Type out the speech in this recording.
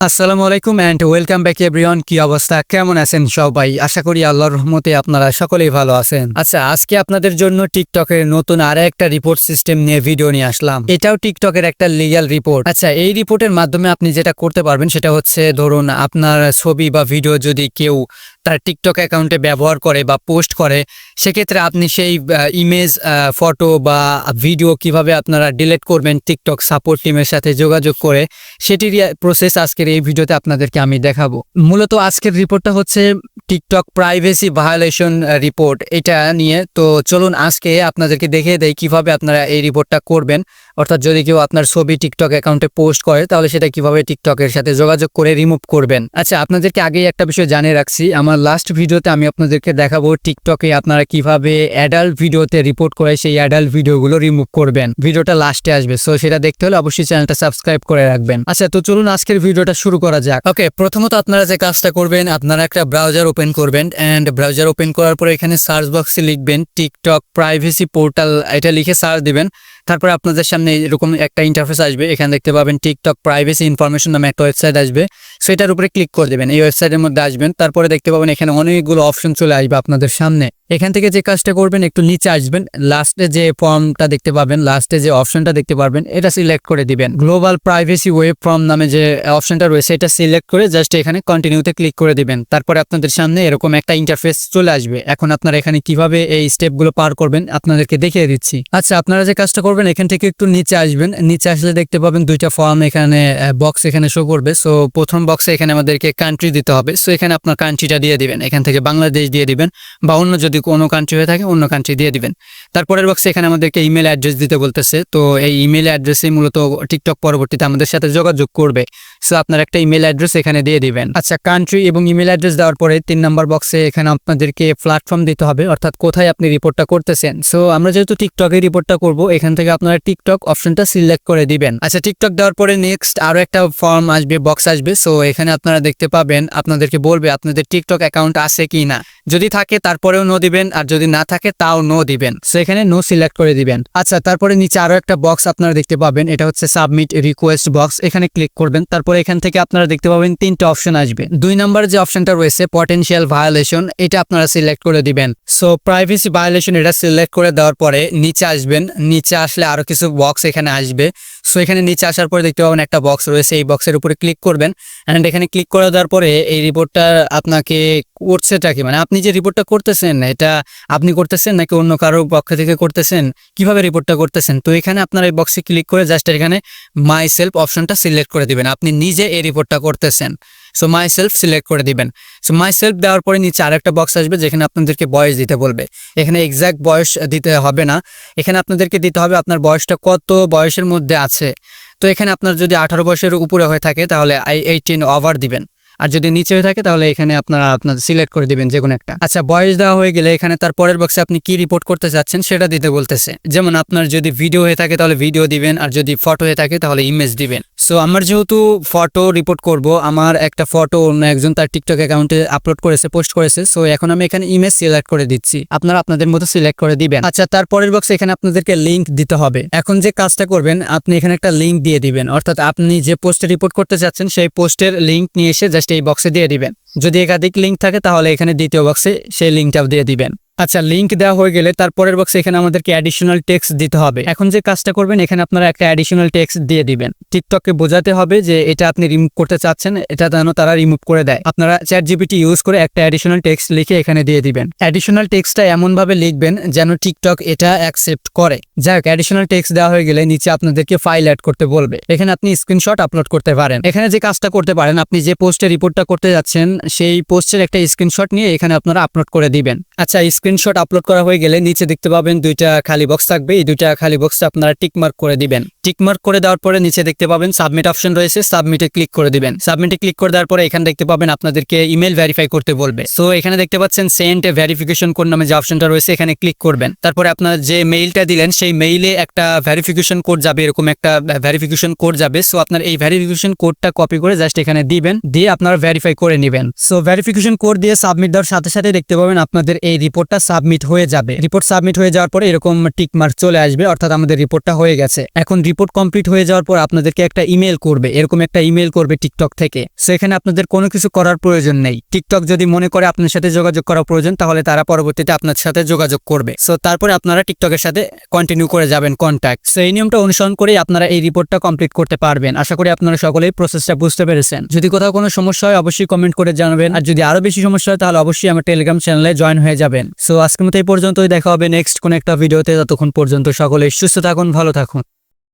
আসসালামু আলাইকুম and welcome back everyone কি অবস্থা? কেমন আছেন সবাই? আশা করি আল্লাহর রহমতে আপনারা সকলেই ভালো আছেন। আচ্ছা আজকে আপনাদের জন্য টিকটকের নতুন আরও একটা রিপোর্ট সিস্টেম নিয়ে ভিডিও নিয়ে আসলাম। এটাও টিকটকের একটা লিগ্যাল রিপোর্ট আচ্ছা এই রিপোর্টের মাধ্যমে আপনি যেটা করতে পারবেন সেটা হচ্ছে ধরুন আপনার ছবি বা ভিডিও যদি কেউ তার টিকটক অ্যাকাউন্টে ব্যবহার করে বা পোস্ট করে, সেক্ষেত্রে আপনি সেই ইমেজ ফটো বা ভিডিও কীভাবে আপনারা ডিলিট করবেন টিকটক সাপোর্ট টিমের সাথে যোগাযোগ করে সেটির প্রসেস আজকের এই ভিডিওতে আপনাদেরকে আমি দেখাবো। মূলত আজকের রিপোর্টটা হচ্ছে টিকটক প্রাইভেসি ভায়োলেশন রিপোর্ট। এটা নিয়ে তো চলুন আজকে আপনাদেরকে দেখিয়ে দেয় কীভাবে আপনারা এই রিপোর্টটা করবেন। অর্থাৎ যদি কেউ আপনার ছবি টিকটক অ্যাকাউন্টে পোস্ট করে, তাহলে সেটা কীভাবে টিকটকের সাথে যোগাযোগ করে রিমুভ করবেন? আচ্ছা আপনাদেরকে আগেই একটা বিষয় জানিয়ে রাখছি। আমার লাস্ট ভিডিওতে আমি আপনাদেরকে দেখাবো টিকটকে আপনারা কীভাবে অ্যাডাল্ট ভিডিওতে রিপোর্ট করে সেই অ্যাডাল্ট ভিডিওগুলো রিমুভ করবেন। ভিডিওটা লাস্টে আসবে সো সেটা দেখতে হলে অবশ্যই চ্যানেলটা সাবস্ক্রাইব করে রাখবেন। আচ্ছা তো চলুন আজকের ভিডিওটা শুরু করা যাক। ওকে প্রথমত আপনারা যে কাজটা করবেন, আপনারা একটা ব্রাউজার ওপেন করবেন অ্যান্ড ব্রাউজার ওপেন করার পরে এখানে সার্চ বক্সে লিখবেন টিকটক প্রাইভেসি পোর্টাল এটা লিখে সার্চ দিবেন। তারপরে আপনাদের সামনে এরকম একটা ইন্টারফেস আসবে। এখানে দেখতে পাবেন টিকটক প্রাইভেসি ইনফরমেশন নামে একটা ওয়েবসাইট আসবে। সেটার উপরে ক্লিক করে দেবেন। এই ওয়েবসাইটের মধ্যে আসবেন। তারপরে দেখতে পাবেন এখানে অনেকগুলো অপশন চলে আসবে আপনাদের সামনে। এখান থেকে যে কাজটা করবেন, একটু নিচে আসবেন লাস্টে যে ফর্মটা দেখতে পাবেন লাস্টে যে অপশনটা দেখতে পারবেন, এটা সিলেক্ট করে দিবেন। গ্লোবাল প্রাইভেসি ওয়েব ফর্ম নামে যে অপশনটা রয়েছে, এটা সিলেক্ট করে জাস্ট এখানে কন্টিনিউতে ক্লিক করে দিবেন। তারপরে আপনাদের সামনে এরকম একটা ইন্টারফেস চলে আসবে। এখন আপনারা এখানে কীভাবে এই স্টেপগুলো পার করবেন, আপনাদেরকে দেখিয়ে দিচ্ছি। আচ্ছা আপনারা যে কাজটা করবেন, এখান থেকে একটু নিচে আসবেন। নিচে আসলে দেখতে পাবেন দুইটা ফর্ম এখানে বক্স এখানে শো করবে। সো প্রথম বক্সে এখানে আমাদেরকে কান্ট্রি দিতে হবে। সো এখানে আপনার কান্ট্রিটা দিয়ে দিবেন। এখান থেকে বাংলাদেশ দিয়ে দিবেন বা অন্য যদি কোনো কান্ট্রি হয়ে থাকে অন্য কান্ট্রি দিয়ে দিবেন। তারপরের বক্সে এখানে আমাদেরকে ইমেল অ্যাড্রেস দিতে বলতেছে। তো এই ইমেল অ্যাড্রেসে মূলত টিকটক পরবর্তীতে আমাদের সাথে যোগাযোগ করবে। সো আপনার একটা ইমেল অ্যাড্রেস এখানে দিয়ে দিবেন। আচ্ছা কান্ট্রি এবং ইমেল অ্যাড্রেস দেওয়ার পরে তিন নম্বর বক্সে এখানে আপনাদেরকে প্ল্যাটফর্ম দিতে হবে, অর্থাৎ কোথায় আপনি রিপোর্টটা করতেছেন। সো আমরা যেহেতু টিকটকে রিপোর্টটা করব, এখান থেকে আপনারা টিকটক অপশনটা সিলেক্ট করে দিবেন। আচ্ছা টিকটক দেওয়ার পরে নেক্সট আরও একটা ফর্ম আসবে বক্স আসবে। সো এখানে আপনারা দেখতে পাবেন, আপনাদেরকে বলবে আপনাদের টিকটক অ্যাকাউন্ট আছে কি না যদি থাকে তারপরেও নো দিবেন, আর যদি না থাকে তাও নো দিবেন। সো এখানে নো সিলেক্ট করে দিবেন। আচ্ছা তারপরে নিচে আরও একটা বক্স আপনারা দেখতে পাবেন। এটা হচ্ছে সাবমিট রিকোয়েস্ট বক্স এখানে ক্লিক করবেন। তারপরে এখান থেকে আপনারা দেখতে পাবেন তিনটা অপশন আসবে। দুই নম্বর যে অপশনটা রয়েছে পটেনশিয়াল ভায়োলেশন এটা আপনারা সিলেক্ট করে দিবেন। সো প্রাইভেসি ভায়োলেশন এটা সিলেক্ট করে দেওয়ার পরে নিচে আসবেন। নিচে আসলে আরও কিছু বক্স এখানে আসবে। সো এখানে নিচে আসার পরে দেখতে পাবেন একটা বক্স রয়েছে। এই বক্সের উপরে ক্লিক করবেন অ্যান্ড এখানে ক্লিক করে দেওয়ার পরে এই রিপোর্টটা আপনাকে করছেটা কি? মানে আপনি যে রিপোর্টটা করতেছেন, এটা আপনি করতেছেন নাকি অন্য কারও পক্ষ থেকে করতেছেন? কীভাবে রিপোর্টটা করতেছেন? তো এখানে আপনার এই বক্সে ক্লিক করে জাস্ট এখানে মাই সেলফ অপশনটা সিলেক্ট করে দিবেন। আপনি নিজে এই রিপোর্টটা করতেছেন। সো মাই সেলফ সিলেক্ট করে দিবেন। সো মাই সেলফ দেওয়ার পরে নিচে আরেকটা বক্স আসবে যেখানে আপনাদেরকে বয়স দিতে বলবে। এখানে এক্স্যাক্ট বয়স দিতে হবে না। এখানে আপনাদেরকে দিতে হবে আপনার বয়সটা কত বয়সের মধ্যে আছে। তো এখানে আপনার যদি আঠারো বয়সের উপরে হয়ে থাকে তাহলে আই এইটিন ওভার দিবেন। আর যদি নিচে হয়ে থাকে, তাহলে এখানে আপনারা আপনার সিলেক্ট করে দিবেন যে কোনো একটা। আচ্ছা বয়স দেওয়া হয়ে গেলে এখানে তার পরের বক্সে আপনি কি রিপোর্ট করতে চাচ্ছেন সেটা দিতে বলতেছে। যেমন আপনার যদি ভিডিও হয়ে থাকে, তাহলে ভিডিও দিবেন, আর যদি ফটো হয়ে থাকে, তাহলে ইমেজ দিবেন। সো আমার যেহেতু ফটো রিপোর্ট করব, আমার একটা ফটো অন্য একজন তার টিকটক অ্যাকাউন্টে আপলোড করেছে পোস্ট করেছে সো এখন আমি এখানে ইমেজ সিলেক্ট করে দিচ্ছি। আপনারা আপনাদের মতো সিলেক্ট করে দিবেন। আচ্ছা তারপরের বক্সে এখানে আপনাদেরকে লিঙ্ক দিতে হবে। এখন যে কাজটা করবেন, আপনি এখানে একটা লিঙ্ক দিয়ে দিবেন। অর্থাৎ আপনি যে পোস্টে রিপোর্ট করতে চাচ্ছেন, সেই পোস্টের লিঙ্ক নিয়ে এসে এই বক্সে দিয়ে দিবেন। যদি একাধিক লিঙ্ক থাকে তাহলে এখানে দ্বিতীয় বক্সে সেই লিঙ্কটাও দিয়ে দিবেন। আচ্ছা লিঙ্ক দেওয়া হয়ে গেলে তারপরের বক্সে এখানে আমাদেরকে অ্যাডিশনাল টেক্সট দিতে হবে। এখন যে কাজটা করবেন, এখানে আপনারা একটা অ্যাডিশনাল টেক্সট দিয়ে দিবেন। টিকটককে বোঝাতে হবে যে এটা আপনি রিমুভ করতে চাচ্ছেন, এটা যেন তারা রিমুভ করে দেয়। আপনারা চ্যাট জিপিটি ইউজ করে একটা অ্যাডিশনাল টেক্সট লিখে এখানে দিয়ে দিবেন। অ্যাডিশনাল টেক্সটটা এমনভাবে লিখবেন যেন টিকটক এটা অ্যাকসেপ্ট করে। যাই হোক অ্যাডিশনাল টেক্সট দেওয়া হয়ে গেলে নিচে আপনাদেরকে ফাইল অ্যাড করতে বলবে। এখানে আপনি স্ক্রিনশট আপলোড করতে পারেন। এখানে যে কাজটা করতে পারেন, আপনি যে পোস্টে রিপোর্টটা করতে যাচ্ছেন, সেই পোস্টের একটা স্ক্রিনশট নিয়ে এখানে আপনারা আপলোড করে দিবেন। আচ্ছা স্ক্রিনশট আপলোড করা হয়ে গেলে নিচে দেখতে পাবেন দুইটা খালি বক্স থাকবে। এই দুইটা খালি বক্সটা আপনারা টিকমার্ক করে দিবেন। টিকমার্ক করে দেওয়ার পরে নিচে দেখতে পাবেন সাবমিট অপশন রয়েছে সাবমিটে ক্লিক করে দিবেন। সাবমিটে ক্লিক করে দেওয়ার পরে এখানে দেখতে পাবেন আপনাদেরকে ইমেল ভেরিফাই করতে বলবে। সো এখানে দেখতে পাচ্ছেন সেন্ট ভেরিফিকেশন কোড নামে যে অপশনটা রয়েছে, এখানে ক্লিক করবেন। তারপরে আপনার যে মেইলটা দিলেন, সেই মেইলে একটা ভেরিফিকেশন কোড যাবে, এরকম একটা ভেরিফিকেশন কোড যাবে। সো আপনার এই ভেরিফিকেশন কোডটা কপি করে জাস্ট এখানে দিবেন, দিয়ে আপনারা ভেরিফাই করে নেবেন। সো ভেরিফিকেশন কোড দিয়ে সাবমিট দেওয়ার সাথে সাথে দেখতে পাবেন আপনাদের এই রিপোর্টটা সাবমিট হয়ে যাবে। রিপোর্ট সাবমিট হয়ে যাওয়ার পরে এরকম টিক মার্ক চলে আসবে, অর্থাৎ আমাদের রিপোর্টটা হয়ে গেছে। এখন রিপোর্ট কমপ্লিট হয়ে যাওয়ার পর আপনাদেরকে একটা ইমেল করবে, এরকম একটা ইমেল করবে টিকটক থেকে। সেখানে আপনাদের কোনো কিছু করার প্রয়োজন নেই। টিকটক যদি মনে করে আপনার সাথে যোগাযোগ করা প্রয়োজন, তাহলে তারা পরবর্তীতে আপনার সাথে যোগাযোগ করবে। সো তারপরে আপনারা টিকটকের সাথে কন্টিনিউ করে যাবেন কন্ট্যাক্ট সো এই নিয়মটা অনুসরণ করেই আপনারা এই রিপোর্টটা কমপ্লিট করতে পারবেন। আশা করি আপনারা সকলেই প্রসেসটা বুঝতে পেরেছেন। যদি কোথাও কোনো সমস্যা হয়, অবশ্যই কমেন্ট করে জানাবেন। আর যদি আরও বেশি সমস্যা হয়, তাহলে অবশ্যই আমার টেলিগ্রাম চ্যানেলে জয়েন হয়ে যাবেন। সো আজকের মতো এই পর্যন্তই। দেখা হবে নেক্সট কোনো একটা ভিডিওতে ততক্ষণ পর্যন্ত সকলে সুস্থ থাকুন, ভালো থাকুন।